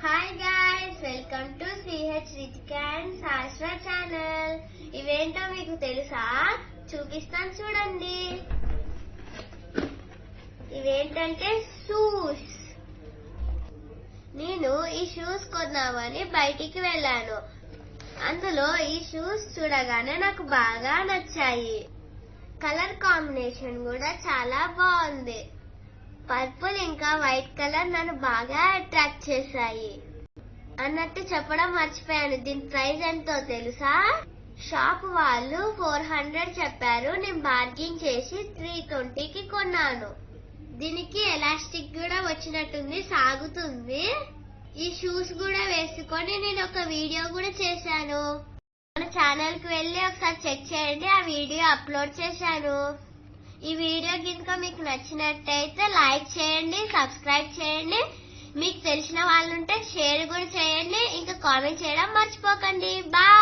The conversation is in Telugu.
Hi guys welcome to CH Ritika and Shashwa channel ఇవేంటో మీకు తెలుసా? చూపిస్తాను చూడండి. ఇవేంటంటే షూస్ నేను ఈ షూస్ కొన్నామని బయటికి వెళ్ళాను. అందులో ఈ షూస్ చూడగానే నాకు బాగా నచ్చాయి. కలర్ కాంబినేషన్ కూడా చాలా బాగుంది. పర్పుల్ ఇంకా వైట్ కలర్ నన్ను బాగా అట్రాక్ట్ చేశాయి. అన్నట్టు చెప్పడం మర్చిపోయాను. దీని ప్రైస్ ఎంతో తెలుసా? షాప్ వాళ్ళు ఫోర్ హండ్రెడ్ చెప్పారు. నేను బార్గింగ్ చేసి త్రీ ట్వంటీకి కొన్నాను. దీనికి ఎలాస్టిక్ కూడా వచ్చినట్టుంది సాగుతుంది. ఈ షూస్ కూడా వేసుకొని నేను ఒక వీడియో కూడా చేశాను. మన ఛానల్కి వెళ్ళి ఒకసారి చెక్ చేయండి. ఆ వీడియో అప్లోడ్ చేశాను. ఈ వీడియో కనుక మీకు నచ్చినట్టయితే లైక్ చేయండి సబ్స్క్రైబ్ చేయండి. మీకు తెలిసిన వాళ్ళు ఉంటే షేర్ కూడా చేయండి. ఇంకా కామెంట్ చేయడం మర్చిపోకండి. బాయ్.